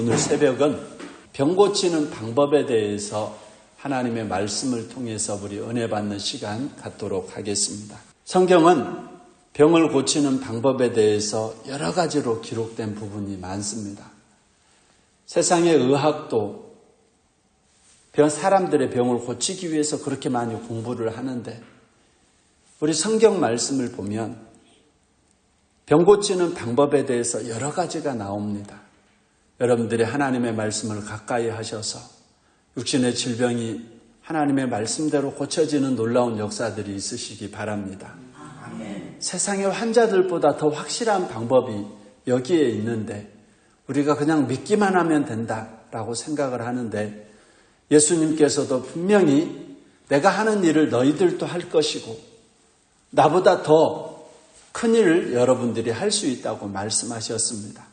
오늘 새벽은 병 고치는 방법에 대해서 하나님의 말씀을 통해서 우리 은혜 받는 시간 갖도록 하겠습니다. 성경은 병을 고치는 방법에 대해서 여러 가지로 기록된 부분이 많습니다. 세상의 의학도 사람들의 병을 고치기 위해서 그렇게 많이 공부를 하는데 우리 성경 말씀을 보면 병 고치는 방법에 대해서 여러 가지가 나옵니다. 여러분들이 하나님의 말씀을 가까이 하셔서 육신의 질병이 하나님의 말씀대로 고쳐지는 놀라운 역사들이 있으시기 바랍니다. 아멘. 세상의 환자들보다 더 확실한 방법이 여기에 있는데 우리가 그냥 믿기만 하면 된다라고 생각을 하는데 예수님께서도 분명히 내가 하는 일을 너희들도 할 것이고 나보다 더 큰 일을 여러분들이 할 수 있다고 말씀하셨습니다.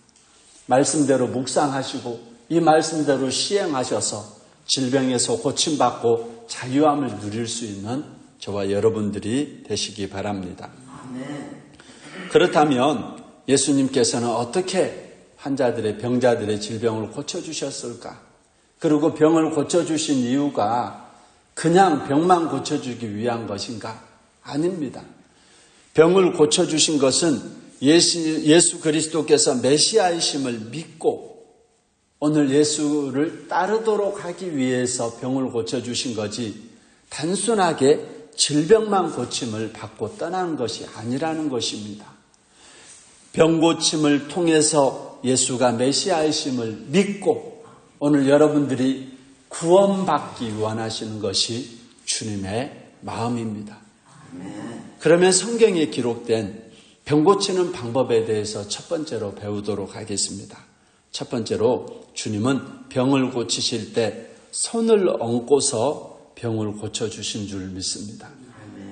말씀대로 묵상하시고 이 말씀대로 시행하셔서 질병에서 고침받고 자유함을 누릴 수 있는 저와 여러분들이 되시기 바랍니다. 그렇다면 예수님께서는 어떻게 환자들의 병자들의 질병을 고쳐주셨을까? 그리고 병을 고쳐주신 이유가 그냥 병만 고쳐주기 위한 것인가? 아닙니다. 병을 고쳐주신 것은 예수, 예수 그리스도께서 메시아이심을 믿고 오늘 예수를 따르도록 하기 위해서 병을 고쳐주신 거지 단순하게 질병만 고침을 받고 떠난 것이 아니라는 것입니다. 병 고침을 통해서 예수가 메시아이심을 믿고 오늘 여러분들이 구원받기 원하시는 것이 주님의 마음입니다. 그러면 성경에 기록된 병 고치는 방법에 대해서 첫 번째로 배우도록 하겠습니다. 첫 번째로 주님은 병을 고치실 때 손을 얹고서 병을 고쳐주신 줄 믿습니다.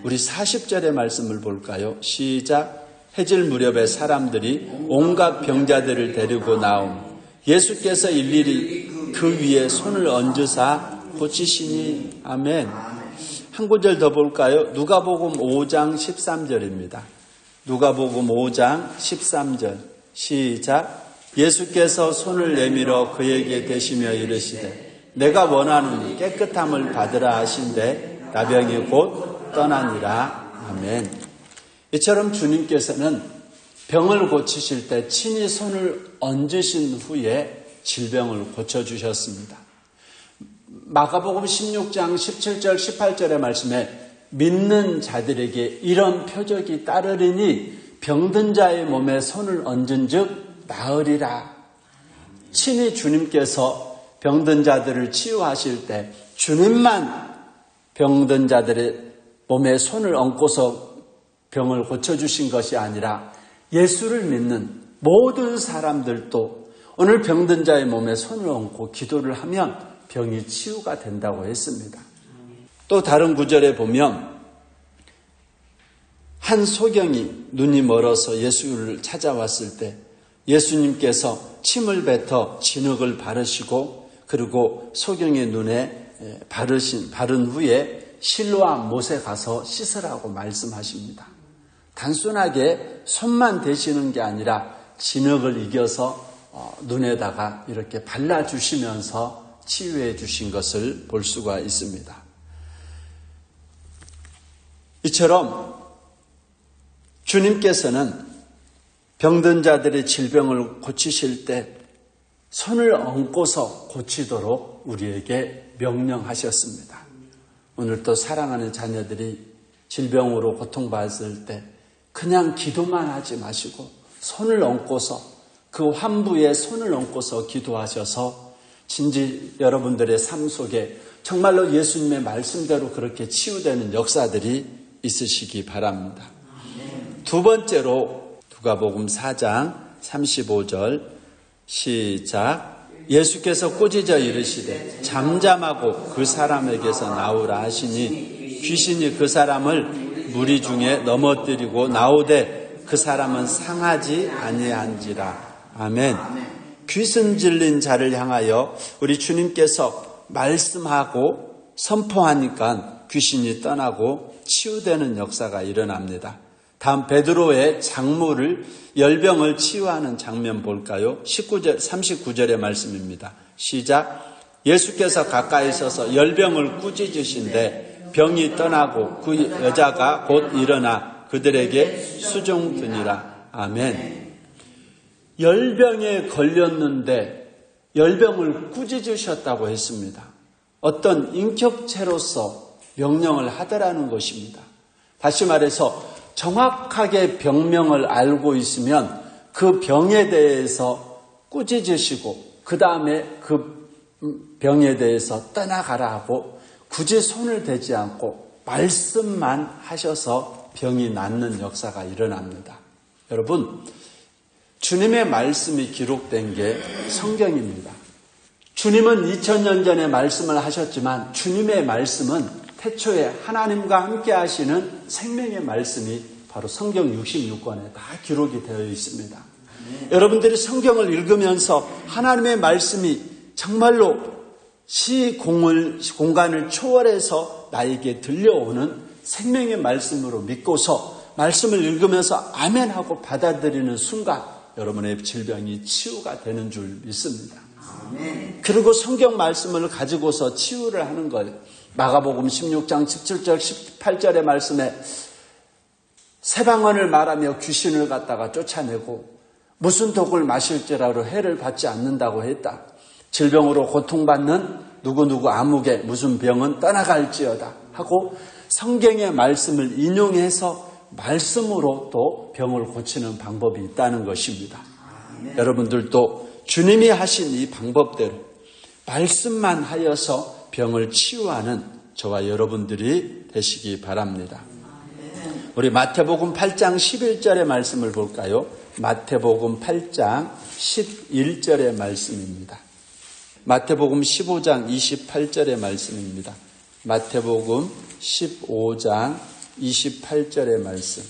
우리 40절의 말씀을 볼까요? 시작. 해질 무렵에 사람들이 온갖 병자들을 데리고 나옴. 예수께서 일일이 그 위에 손을 얹으사 고치시니 아멘. 한 구절 더 볼까요? 누가복음 5장 13절입니다. 누가복음 5장 13절. 시작. 예수께서 손을 내밀어 그에게 대시며 이르시되 내가 원하는 깨끗함을 받으라 하신데 나병이 곧 떠나니라. 아멘. 이처럼 주님께서는 병을 고치실 때 친히 손을 얹으신 후에 질병을 고쳐 주셨습니다. 마가복음 16장 17절 18절의 말씀에 믿는 자들에게 이런 표적이 따르리니 병든 자의 몸에 손을 얹은 즉 나으리라. 친히 주님께서 병든 자들을 치유하실 때 주님만 병든 자들의 몸에 손을 얹고서 병을 고쳐주신 것이 아니라 예수를 믿는 모든 사람들도 오늘 병든 자의 몸에 손을 얹고 기도를 하면 병이 치유가 된다고 했습니다. 또 다른 구절에 보면 한 소경이 눈이 멀어서 예수를 찾아왔을 때 예수님께서 침을 뱉어 진흙을 바르시고 그리고 소경의 눈에 바르신 바른 후에 실로와 못에 가서 씻으라고 말씀하십니다. 단순하게 손만 대시는 게 아니라 진흙을 이겨서 어, 눈에다가 이렇게 발라주시면서 치유해 주신 것을 볼 수가 있습니다. 이처럼 주님께서는 병든 자들의 질병을 고치실 때 손을 얹고서 고치도록 우리에게 명령하셨습니다. 오늘 또 사랑하는 자녀들이 질병으로 고통받을 때 그냥 기도만 하지 마시고 손을 얹고서 그 환부에 손을 얹고서 기도하셔서 진지 여러분들의 삶 속에 정말로 예수님의 말씀대로 그렇게 치유되는 역사들이 있으시기 바랍니다. 두 번째로 누가복음 4장 35절 시작 예수께서 꾸짖어 이르시되 잠잠하고 그 사람에게서 나오라 하시니 귀신이 그 사람을 무리 중에 넘어뜨리고 나오되 그 사람은 상하지 아니한지라 아멘. 귀신 질린 자를 향하여 우리 주님께서 말씀하고 선포하니까 귀신이 떠나고 치유되는 역사가 일어납니다. 다음 베드로의 장모를 열병을 치유하는 장면 볼까요? 19절 39절의 말씀입니다. 시작. 예수께서 가까이 서서 열병을 꾸짖으신데 병이 떠나고 그 여자가 곧 일어나 그들에게 수종드니라. 아멘. 열병에 걸렸는데 열병을 꾸짖으셨다고 했습니다. 어떤 인격체로서 명령을 하더라는 것입니다. 다시 말해서 정확하게 병명을 알고 있으면 그 병에 대해서 꾸짖으시고 그 다음에 그 병에 대해서 떠나가라 하고 굳이 손을 대지 않고 말씀만 하셔서 병이 낫는 역사가 일어납니다. 여러분, 주님의 말씀이 기록된 게 성경입니다. 주님은 2000년 전에 말씀을 하셨지만 주님의 말씀은 태초에 하나님과 함께 하시는 생명의 말씀이 바로 성경 66권에 다 기록이 되어 있습니다. 네. 여러분들이 성경을 읽으면서 하나님의 말씀이 정말로 시 공을, 공간을 초월해서 나에게 들려오는 생명의 말씀으로 믿고서 말씀을 읽으면서 아멘 하고 받아들이는 순간 여러분의 질병이 치유가 되는 줄 믿습니다. 그리고 성경 말씀을 가지고서 치유를 하는 거예요. 마가복음 16장 17절 18절의 말씀에 세방언을 말하며 귀신을 갖다가 쫓아내고 무슨 독을 마실지라도 해를 받지 않는다고 했다. 질병으로 고통받는 누구누구 아무개 무슨 병은 떠나갈지어다 하고 성경의 말씀을 인용해서 말씀으로 또 병을 고치는 방법이 있다는 것입니다. 아, 여러분들도 주님이 하신 이 방법대로 말씀만 하여서 병을 치유하는 저와 여러분들이 되시기 바랍니다. 우리 마태복음 8장 11절의 말씀을 볼까요? 마태복음 8장 11절의 말씀입니다. 마태복음 15장 28절의 말씀입니다. 마태복음 15장 28절의 말씀.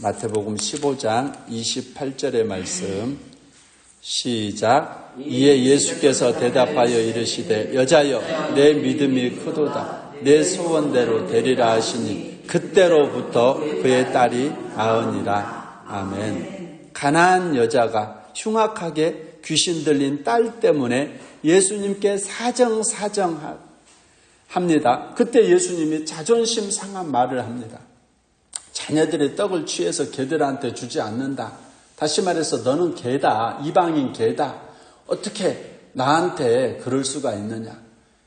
마태복음 15장 28절의 말씀. 시작. 이에 예수께서 대답하여 이르시되 여자여 내 믿음이 크도다. 내 소원대로 되리라 하시니 그때로부터 그의 딸이 나으니라. 아멘. 가난한 여자가 흉악하게 귀신 들린 딸 때문에 예수님께 사정사정 합니다. 그때 예수님이 자존심 상한 말을 합니다. 자녀들의 떡을 취해서 개들한테 주지 않는다. 다시 말해서 너는 개다. 이방인 개다. 어떻게 나한테 그럴 수가 있느냐.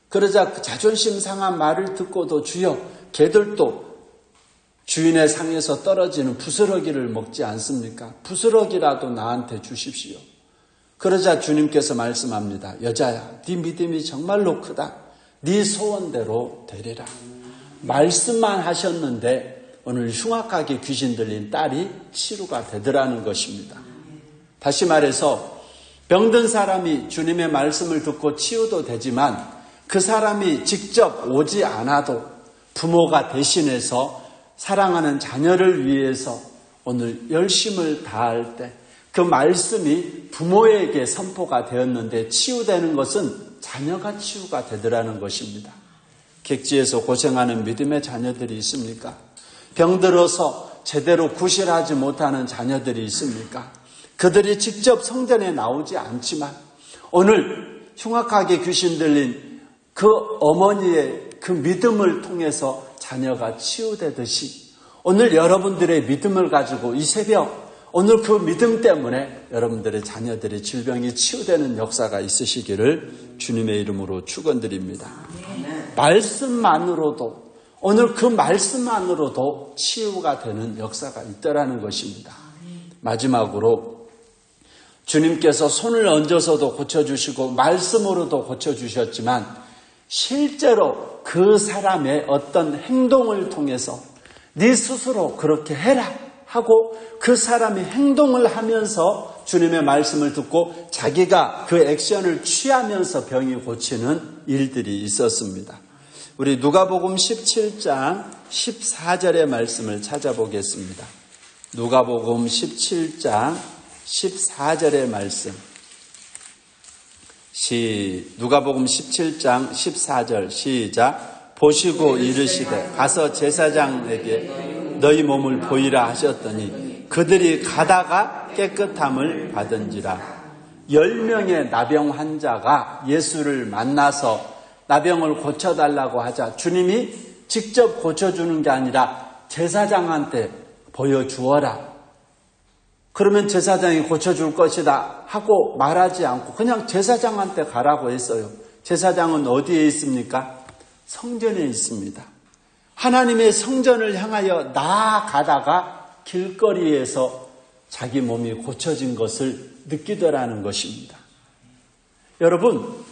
그러자 그 자존심 상한 말을 듣고도 주여 개들도 주인의 상에서 떨어지는 부스러기를 먹지 않습니까? 부스러기라도 나한테 주십시오. 그러자 주님께서 말씀합니다. 여자야, 네 믿음이 정말로 크다. 네 소원대로 되리라. 말씀만 하셨는데 오늘 흉악하게 귀신 들린 딸이 치료가 되더라는 것입니다. 다시 말해서 병든 사람이 주님의 말씀을 듣고 치유도 되지만 그 사람이 직접 오지 않아도 부모가 대신해서 사랑하는 자녀를 위해서 오늘 열심을 다할 때 그 말씀이 부모에게 선포가 되었는데 치유되는 것은 자녀가 치유가 되더라는 것입니다. 객지에서 고생하는 믿음의 자녀들이 있습니까? 병들어서 제대로 구실하지 못하는 자녀들이 있습니까? 그들이 직접 성전에 나오지 않지만 오늘 흉악하게 귀신 들린 그 어머니의 그 믿음을 통해서 자녀가 치유되듯이 오늘 여러분들의 믿음을 가지고 이 새벽 오늘 그 믿음 때문에 여러분들의 자녀들의 질병이 치유되는 역사가 있으시기를 주님의 이름으로 축원드립니다. 말씀만으로도 오늘 그 말씀만으로도 치유가 되는 역사가 있다라는 것입니다. 마지막으로 주님께서 손을 얹어서도 고쳐주시고 말씀으로도 고쳐주셨지만 실제로 그 사람의 어떤 행동을 통해서 네 스스로 그렇게 해라 하고 그 사람이 행동을 하면서 주님의 말씀을 듣고 자기가 그 액션을 취하면서 병이 고치는 일들이 있었습니다. 우리 누가복음 17장 14절의 말씀을 찾아보겠습니다. 누가복음 17장 14절의 말씀. 시 누가복음 17장 14절 시작 보시고 이르시되 가서 제사장에게 너희 몸을 보이라 하셨더니 그들이 가다가 깨끗함을 받은지라. 열 명의 나병 환자가 예수를 만나서 나병을 고쳐달라고 하자 주님이 직접 고쳐주는 게 아니라 제사장한테 보여주어라. 그러면 제사장이 고쳐줄 것이다 하고 말하지 않고 그냥 제사장한테 가라고 했어요. 제사장은 어디에 있습니까? 성전에 있습니다. 하나님의 성전을 향하여 나아가다가 길거리에서 자기 몸이 고쳐진 것을 느끼더라는 것입니다. 여러분,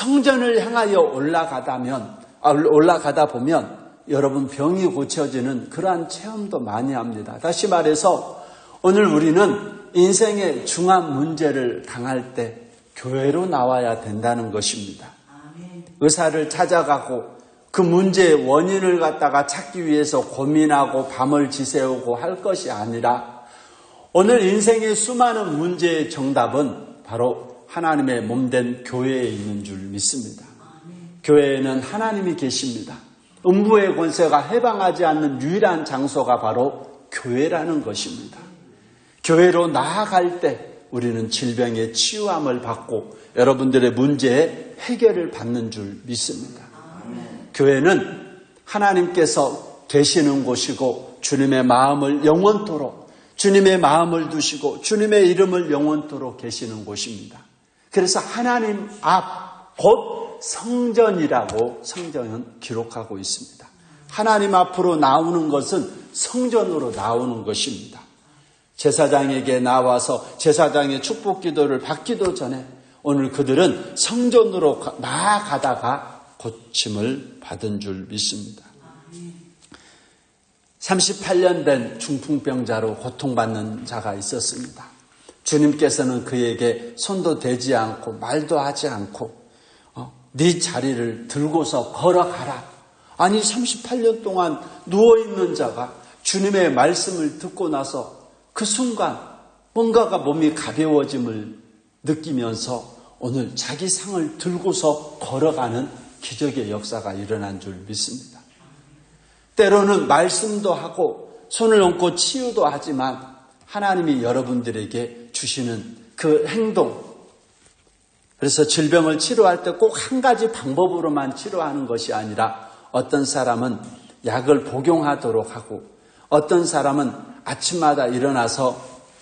성전을 향하여 올라가다면, 아, 올라가다 보면 여러분 병이 고쳐지는 그러한 체험도 많이 합니다. 다시 말해서 오늘 우리는 인생의 중한 문제를 당할 때 교회로 나와야 된다는 것입니다. 의사를 찾아가고 그 문제의 원인을 갖다가 찾기 위해서 고민하고 밤을 지새우고 할 것이 아니라 오늘 인생의 수많은 문제의 정답은 바로 하나님의 몸된 교회에 있는 줄 믿습니다. 교회에는 하나님이 계십니다. 음부의 권세가 해방하지 않는 유일한 장소가 바로 교회라는 것입니다. 교회로 나아갈 때 우리는 질병의 치유함을 받고 여러분들의 문제에 해결을 받는 줄 믿습니다. 교회는 하나님께서 계시는 곳이고 주님의 마음을 영원토록 주님의 마음을 두시고 주님의 이름을 영원토록 계시는 곳입니다. 그래서 하나님 앞 곧 성전이라고 성전은 기록하고 있습니다. 하나님 앞으로 나오는 것은 성전으로 나오는 것입니다. 제사장에게 나와서 제사장의 축복 기도를 받기도 전에 오늘 그들은 성전으로 나아가다가 고침을 받은 줄 믿습니다. 38년 된 중풍병자로 고통받는 자가 있었습니다. 주님께서는 그에게 손도 대지 않고 말도 하지 않고 어, 네 자리를 들고서 걸어가라. 아니 38년 동안 누워 있는 자가 주님의 말씀을 듣고 나서 그 순간 뭔가가 몸이 가벼워짐을 느끼면서 오늘 자기 상을 들고서 걸어가는 기적의 역사가 일어난 줄 믿습니다. 때로는 말씀도 하고 손을 얹고 치유도 하지만 하나님이 여러분들에게 주시는 그 행동, 그래서 질병을 치료할 때 꼭 한 가지 방법으로만 치료하는 것이 아니라 어떤 사람은 약을 복용하도록 하고 어떤 사람은 아침마다 일어나서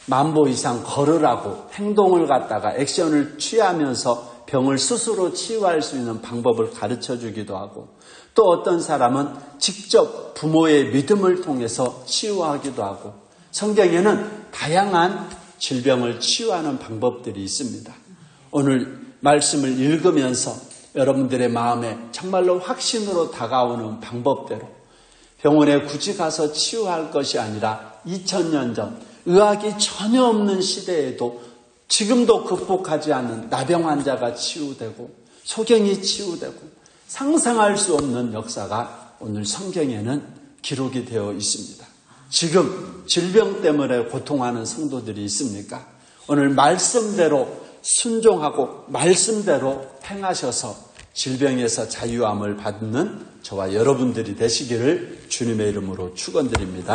만보 이상 걸으라고 행동을 갖다가 액션을 취하면서 병을 스스로 치유할 수 있는 방법을 가르쳐 주기도 하고 또 어떤 사람은 직접 부모의 믿음을 통해서 치유하기도 하고 성경에는 다양한 질병을 치유하는 방법들이 있습니다. 오늘 말씀을 읽으면서 여러분들의 마음에 정말로 확신으로 다가오는 방법대로 병원에 굳이 가서 치유할 것이 아니라 2000년 전 의학이 전혀 없는 시대에도 지금도 극복하지 않는 나병 환자가 치유되고 소경이 치유되고 상상할 수 없는 역사가 오늘 성경에는 기록이 되어 있습니다. 지금 질병 때문에 고통하는 성도들이 있습니까? 오늘 말씀대로 순종하고 말씀대로 행하셔서 질병에서 자유함을 받는 저와 여러분들이 되시기를 주님의 이름으로 축원드립니다.